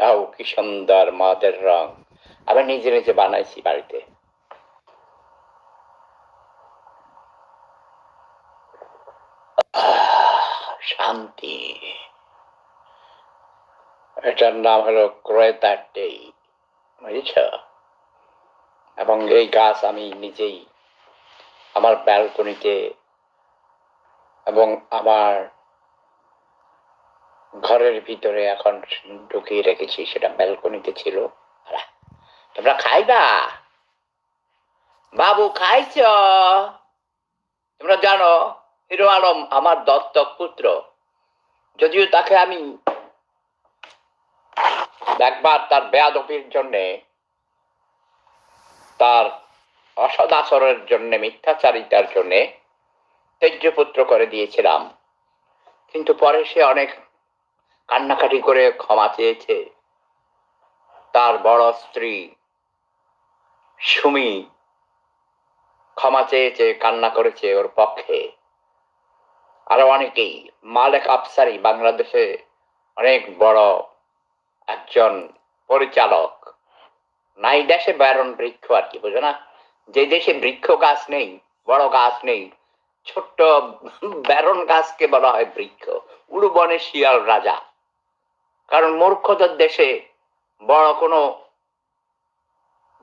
আও কি সুন্দর মদের রং। আমি নিজে নিজে বানাইছি বাড়িতে। শান্তি। এটার নাম হলো ক্রেতার ডেই বুঝেছ? এবং এই গাছ আমি নিজেই আমার ব্যালকনিতে এবং আমার ঘরের ভিতরে এখন ঢুকিয়ে রেখেছি, সেটা ব্যালকনিতে ছিল। তোমরা খাইবা? বাবু, খাইছ? তোমরা জানো, হিরো আলম আমার দত্তক পুত্র। যদিও তাকে আমি একবার তার বেয়াদপির জন্যে, তার অসদাচরের জন্য, মিথ্যাচারিতার জন্যে তেজ্যপুত্র করে দিয়েছিলাম। কিন্তু পরে সে অনেক কান্নাকাটি করে ক্ষমা চেয়েছে। তার বড় স্ত্রী সুমি ক্ষমা চেয়েছে, কান্না করেছে ওর পক্ষে। আরও অনেকেই, মালেক আফসারি, বাংলাদেশে অনেক বড় একজন পরিচালক। নাই দেশে ব্যারন বৃক্ষ আর কি, বুঝো না? যে দেশে বৃক্ষ গাছ নেই, বড় গাছ নেই, ছোট্ট ব্যারন গাছকে বলা হয় বৃক্ষ। উড়ুবনে শিয়াল রাজা। কারণ মূর্খদের দেশে বড় কোনো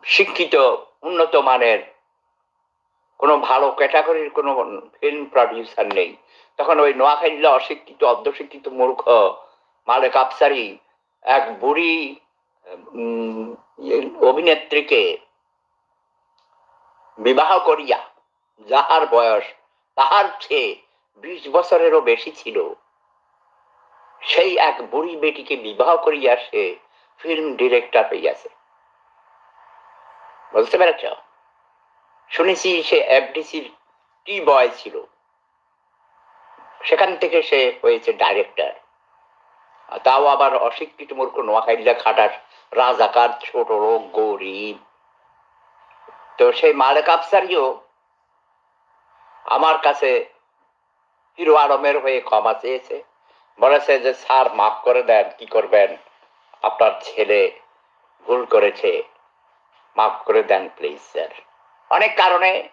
শিক্ষিত, উন্নত মানের কোনো ভালো ক্যাটাগরির কোনো ফিল্ম প্রডিউসার নেই। তখন ওই নোয়াখালীরা অশিক্ষিত, অর্ধশিক্ষিত মূর্খ মালেক আফসারি এক বুড়ি অভিনেত্রীকে বিবাহ করিয়া, যাহার বয়স তাহার চেয়ে বিশ বছরেরও বেশি ছিল সেই এক বুড়ি বেটিকে বিবাহ করিয়া সে ফিল্ম ডিরেক্টর হইয়াছে। বুঝতে পেরেছ? শুনেছি সে এফডিসির টি বয় ছিল। সেখান থেকে সে হয়েছে ডাইরেক্টর তাও আবার অশিক্ষিত মূর্খ নোয়াখালীরা খাটার রাজাকার, ছোট লোক, গরিব। তো সেই মালেক আফসারিও আমার কাছে হিরো আলমের হয়ে ক্ষমা চেয়েছে। বলেছে যে, স্যার, মাফ করে দেন, কি করবেন? আপনার ছেলে ভুল করেছে। মাফ করে দেন প্লিজ স্যার। অনেক কারণে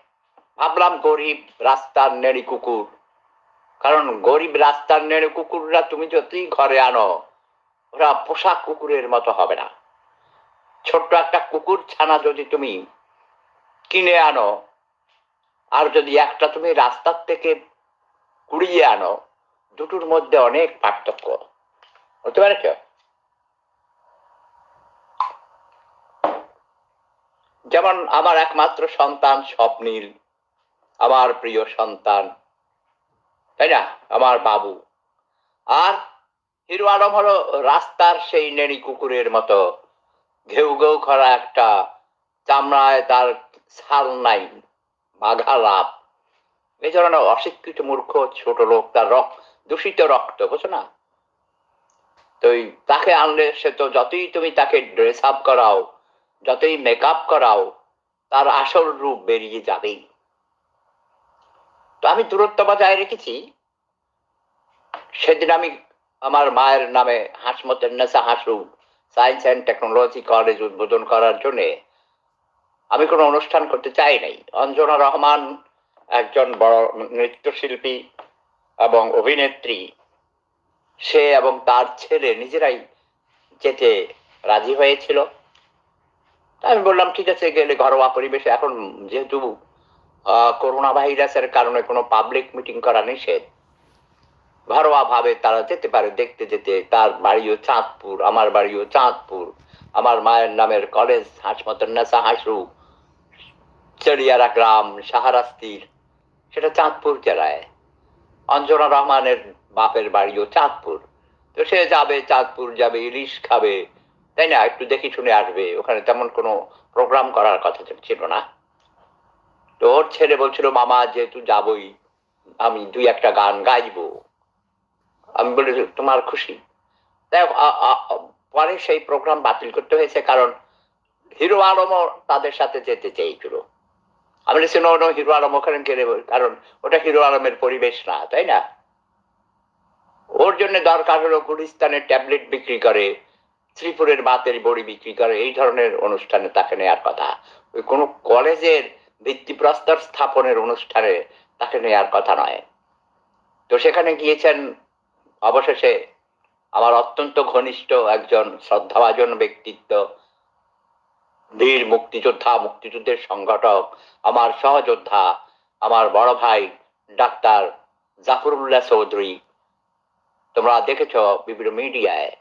ভাবলাম গরিব রাস্তার নেড়ি কুকুর। কারণ গরিব রাস্তার নেড়ে কুকুররা তুমি যতই ঘরে আনো, ওরা পোষা কুকুরের মতো হবে না। ছোট্ট একটা কুকুর ছানা যদি তুমি কিনে আনো, আর যদি একটা তুমি রাস্তার থেকে কুড়িয়ে আনো দুটোর মধ্যে অনেক পার্থক্য। বুঝতে পেরেছ যেমন আমার একমাত্র সন্তান স্বপ্নীল, আমার প্রিয় সন্তান, তাই না? আমার বাবু। আর হিরো আলম হলো রাস্তার সেই নেড়ি কুকুরের মতো, ঘেউ ঘেউ করা একটা চামড়ায় তার ছাল নাই, বাঘা লাভ এই ধরনের অশিক্ষিত মূর্খ ছোট লোক তার রক্ত দূষিত রক্ত, বুঝছ না? তো তাকে আনলে সে তো যতই তুমি তাকে ড্রেস আপ করাও, যতই মেকআপ করাও, তার আসল রূপ বেরিয়ে যাবেই। তো আমি দূরত্ব বজায় রেখেছি। সেদিন আমি আমার মায়ের নামে হাসমতের নেশা Hasu science and technology college উদ্বোধন করার জন্যে আমি কোনো অনুষ্ঠান করতে চাই নাই। অঞ্জনা রহমান একজন বড় নৃত্যশিল্পী এবং অভিনেত্রী, সে এবং তার ছেলে নিজেরাই যেতে রাজি হয়েছিল। আমি বললাম, ঠিক আছে, গেলে ঘরোয়া পরিবেশে। এখন যেহেতু করোনা ভাইরাসের কারণে কোনো পাবলিক মিটিং করা নিষেধ ঘরোয়া ভাবে তারা যেতে পারে, দেখতে যেতে। তার বাড়িও চাঁদপুর, আমার বাড়িও চাঁদপুর। আমার মায়ের নামের কলেজ, হাসমতের নেশা হাসু চেরিয়ারা গ্রাম সাহারাস্তির সেটা চাঁদপুর জেলায়। অঞ্জনা রহমানের বাপের বাড়িও চাঁদপুর। তো সে যাবে, চাঁদপুর যাবে, ইলিশ খাবে, তাই না? একটু দেখে শুনে আসবে। ওখানে তেমন কোনো প্রোগ্রাম করার কথা ছিল না। তো ওর ছেলে বলছিল, মামা, যেহেতু যাবই, আমি দুই একটা গান গাইবো। আমি বলি, তোমার খুশি? আ- পরে সেই প্রোগ্রাম বাতিল করতে হয়েছে, কারণ হিরো আলমও তাদের সাথে যেতে চেয়েছিল। আমি বলেছি নো হিরো আলম ওখানে গেলে কারণ ওটা হিরো আলমের পরিবেশ না, তাই না? ওর জন্য দরকার হলো গুলিস্তানের ট্যাবলেট বিক্রি করে শ্রীপুরের বাতের বড়ি বিক্রি করে, এই ধরনের অনুষ্ঠানে তাকে নেওয়ার কথা। ওই কোনো কলেজের ভিত্তিপ্রস্তর স্থাপনের অনুষ্ঠানে তাকে নেওয়ার কথা নয়। তো সেখানে গিয়েছেন, অবশেষে আমার অত্যন্ত ঘনিষ্ঠ একজন শ্রদ্ধাভাজন ব্যক্তিত্ব বীর মুক্তিযোদ্ধা, মুক্তিযুদ্ধের সংগঠক, আমার সহযোদ্ধা, আমার বড় ভাই, ডাক্তার জাফরুল্লাহ চৌধুরী। তোমরা দেখেছ বিভিন্ন মিডিয়ায়।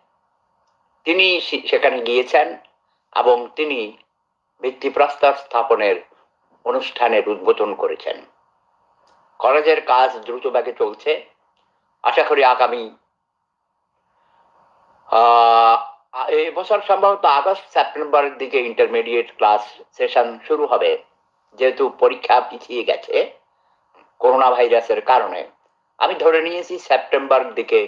তিনি সেখানে গিয়েছেন এবং তিনি ভিত্তিপ্রস্তর স্থাপনের অনুষ্ঠানের উদ্বোধন করেছেন। কলেজের কাজ দ্রুত বেগে চলছে। আশা করি আগামী আহ, এই বছর সম্ভবত আগস্ট সেপ্টেম্বরের দিকে ইন্টারমিডিয়েট ক্লাস সেশন শুরু হবে। যেহেতু পরীক্ষা পিছিয়ে গেছে করোনা ভাইরাসের কারণে। আমি ধরে নিয়েছি সেপ্টেম্বর দিকে